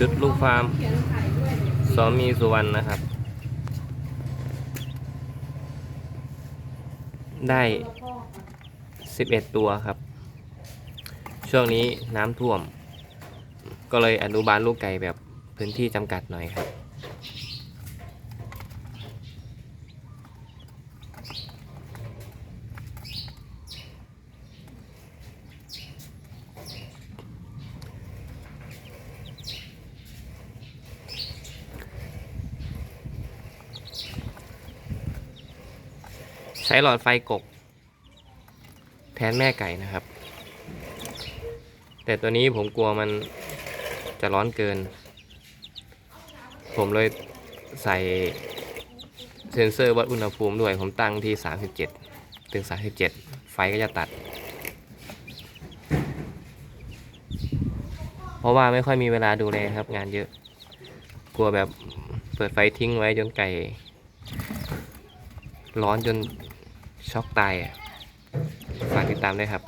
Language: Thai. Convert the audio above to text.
ชุดลูกฟาร์มสอมีสุวรรณนะครับ ได้11ตัวครับ ช่วงนี้น้ำท่วม ก็เลยอนุบาลลูกไก่แบบพื้นที่จำกัดหน่อยครับ ใช้หลอดไฟกก แทนแม่ไก่นะครับ แต่ตัวนี้ผมกลัวมันจะร้อนเกิน ผมเลยใส่เซ็นเซอร์วัดอุณหภูมิด้วย ผมตั้งที่ 37 ถึง 37 ไฟก็จะตัด เพราะว่าไม่ค่อยมีเวลาดูแลครับงานเยอะ กลัวแบบเปิดไฟทิ้งไว้จนไก่ ร้อนจน ช็อกตายอะ ฝากติดตามด้วยครับ